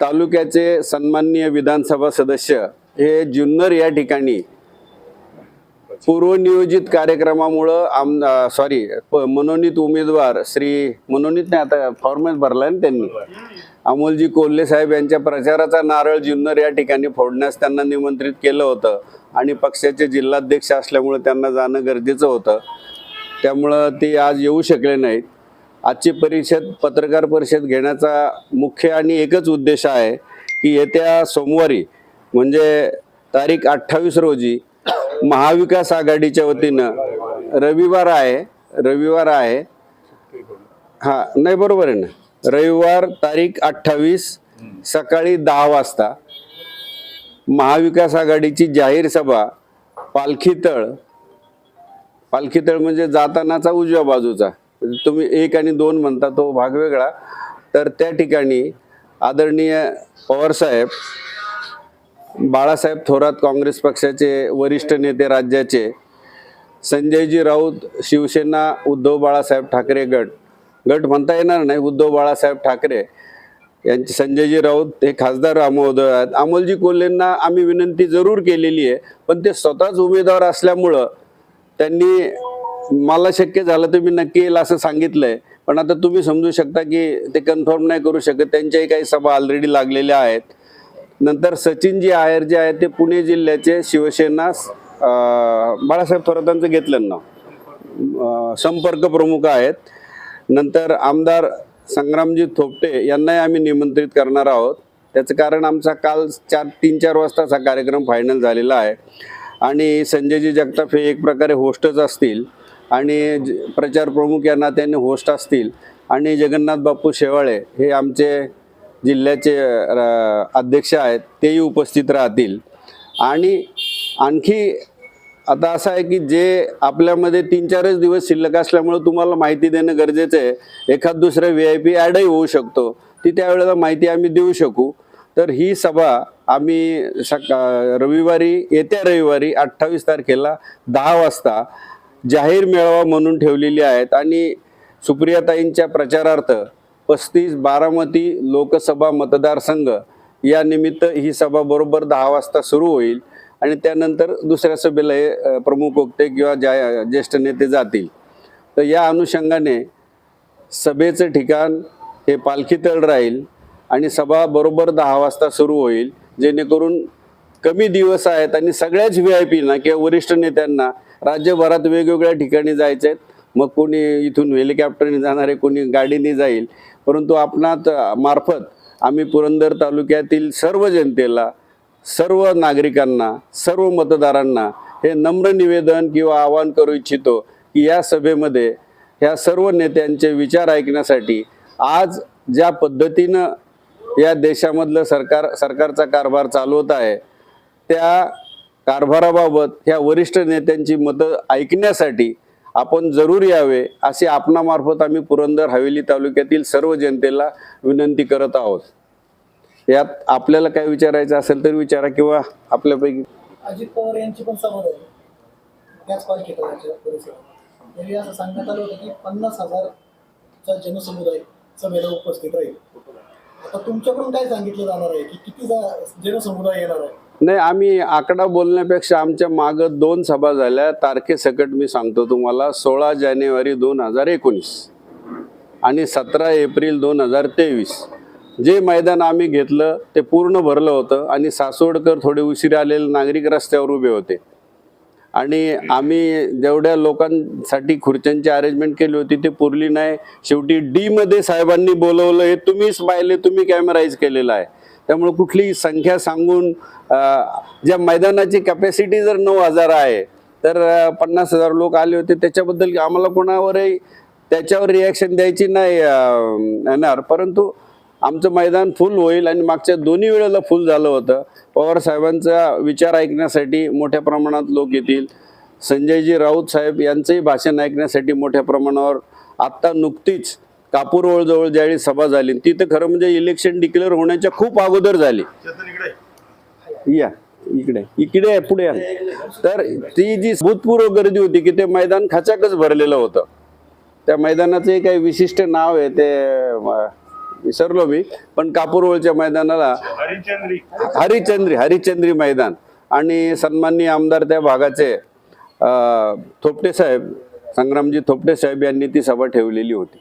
तालुक्याचे सन्माननीय विधानसभा सदस्य हे जुन्नर या ठिकाणी पूर्वनियोजित कार्यक्रमामुळं आम सॉरी मनोनीत उमेदवार श्री मनोनीत नाही आता फॉर्मॅट भरलाय ना त्यांनी. अमोलजी कोल्हे साहेब यांच्या प्रचाराचा नारळ जुन्नर या ठिकाणी फोडण्यास त्यांना निमंत्रित केलं होतं आणि पक्षाचे जिल्हाध्यक्ष असल्यामुळे त्यांना जाणं गरजेचं होतं. त्यामुळं ते आज येऊ शकले नाहीत. आजची परिषद पत्रकार परिषद घेण्याचा मुख्य आणि एकच उद्देश आहे की येत्या सोमवारी म्हणजे तारीख अठ्ठावीस रोजी महाविकास आघाडीच्या वतीनं रविवार आहे रविवार आहे. हा नाही बरोबर आहे ना? रविवार तारीख अठ्ठावीस सकाळी दहा वाजता महाविकास आघाडीची जाहीर सभा पालखीतळ पालखीतळ म्हणजे जातानाचा उजव्या बाजूचा. तुम्ही एक आणि दोन म्हणता तो भाग वेगळा. तर त्या ठिकाणी आदरणीय पवारसाहेब बाळासाहेब थोरात काँग्रेस पक्षाचे वरिष्ठ नेते राज्याचे संजयजी राऊत शिवसेना उद्धव बाळासाहेब ठाकरे गट. गट म्हणता येणार नाही उद्धव बाळासाहेब ठाकरे यांचे संजयजी राऊत हे खासदार महोदय आहेत. अमोलजी कोल्हेंना आम्ही विनंती जरूर केलेली आहे पण ते स्वतःच उमेदवार असल्यामुळं त्यांनी मला शक्य झालं तर मी नक्की येईल असं सांगितलंय. पण आता तुम्ही समजू शकता की ते कन्फर्म नाही करू शकत. त्यांच्याही काही सभा ऑलरेडी लागलेल्या आहेत. नंतर सचिनजी आयर जे आहेत ते पुणे जिल्ह्याचे शिवसेना बाळासाहेब थोरातांचं घेतलं नाव संपर्क प्रमुख आहेत. नंतर आमदार संग्रामजी थोपटे यांनाही आम्ही निमंत्रित करणार आहोत. त्याचं कारण आमचा काल चार तीन चार वाजताचा कार्यक्रम फायनल झालेला आहे. आणि संजयजी जगताप हे एक प्रकारे होस्टच असतील. आणि ज- प्रचार प्रमुख या नात्याने होस्ट असतील आणि जगन्नाथ बापू शेवाळे हे आमचे जिल्ह्याचे अध्यक्ष आहेत तेही उपस्थित राहतील. आणि आणखी आता असं आहे की जे आपल्यामध्ये तीन चारच दिवस शिल्लक असल्यामुळं तुम्हाला माहिती देणं गरजेचं आहे. एखाद दुसरं व्ही आय पी ॲडही होऊ शकतो. ती त्यावेळेला माहिती आम्ही देऊ शकू. तर ही सभा आम्ही सका रविवारी येत्या रविवारी अठ्ठावीस तारखेला दहा वाजता जाहीर मेळावा म्हणून ठेवलेली आहेत. आणि सुप्रियाताईंच्या प्रचारार्थ पस्तीस बारामती लोकसभा मतदारसंघ या निमित्त ही सभा बरोबर दहा वाजता सुरू होईल आणि त्यानंतर दुसऱ्या सभेला हे प्रमुख वक्ते किंवा ज्या ज्येष्ठ नेते जातील. तर या अनुषंगाने सभेचं ठिकाण हे पालखीतळ राहील आणि सभा बरोबर दहा वाजता सुरू होईल. जेणेकरून कमी दिवस आहेत आणि सगळ्याच व्ही आय पीना किंवा वरिष्ठ नेत्यांना राज्यभरात वेगवेगळ्या ठिकाणी जायचे आहेत मग कोणी इथून हेलिकॉप्टरने जाणार आहे कोणी गाडीने जाईल. परंतु आपणात मार्फत आम्ही पुरंदर तालुक्यातील सर्व जनतेला सर्व नागरिकांना सर्व मतदारांना हे नम्र निवेदन किंवा आवाहन करू इच्छितो की या सभेमध्ये ह्या सर्व नेत्यांचे विचार ऐकण्यासाठी आज ज्या पद्धतीनं या देशामधलं सरकार सरकारचा कारभार चालवत आहे त्या कारभाराबाबत ह्या वरिष्ठ नेत्यांची मतं ऐकण्यासाठी आपण जरूर यावे असे आपणामार्फत आम्ही पुरंदर हवेली तालुक्यातील सर्व जनतेला विनंती करत आहोत. यात आपल्याला काय विचारायचं असेल तर विचारा किंवा आपल्यापैकी अजित पवार यांची पण सभा झाली. त्यावेळी असं सांगण्यात आलं होतं की पन्नास हजारचा जनसमुदाय सभेला उपस्थित राहील. आता तुमच्याकडून काय सांगितलं जाणार आहे की किती जनसमुदाय येणार आहे? नाही आम्ही आकडा बोलण्यापेक्षा आमच्या मागं दोन सभा झाल्या. तारखेसकट मी सांगतो तुम्हाला सोळा जानेवारी दोन हजार एकोणीस आणि सतरा एप्रिल दोन हजार तेवीस. जे मैदान आम्ही घेतलं ते पूर्ण भरलं होतं आणि सासवडकर थोडे उशीर आलेले नागरिक रस्त्यावर उभे होते. आणि आम्ही जेवढ्या लोकांसाठी खुर्च्यांची अरेंजमेंट केली होती ते पुरली नाही. शेवटी डी मध्ये साहेबांनी बोलवलं हे तुम्हीच पाहिले तुम्ही कॅमेराईज केलेलं आहे. त्यामुळे कुठली संख्या सांगून ज्या मैदानाची कॅपॅसिटी जर नऊ हजार आहे तर पन्नास हजार लोक आले होते त्याच्याबद्दल आम्हाला कोणावरही त्याच्यावर रिॲक्शन द्यायची नाही येणार. परंतु आमचं मैदान फुल होईल आणि मागच्या दोन्ही वेळेला फुल झालं होतं. पवार साहेबांचा विचार ऐकण्यासाठी मोठ्या प्रमाणात लोक येतील. संजयजी राऊत साहेब यांचंही भाषण ऐकण्यासाठी मोठ्या प्रमाणावर आत्ता नुकतीच कापूरवळजवळ ज्यावेळी सभा झाली ती तर खरं म्हणजे इलेक्शन डिक्लेअर होण्याच्या खूप अगोदर झाली. या इकडे. इकडे पुढे. तर ती जी भूतपूर्व गर्दी होती की ते मैदान खचाकच भरलेलं होतं. त्या मैदानाचं एक काही विशिष्ट नाव आहे ते विसरलो मी पण कापूरवळच्या मैदानाला हरिचंद्री. हरिचंद्री मैदान. आणि सन्माननीय आमदार त्या भागाचे थोपटे साहेब संग्रामजी थोपटे साहेब यांनी ती सभा ठेवलेली होती.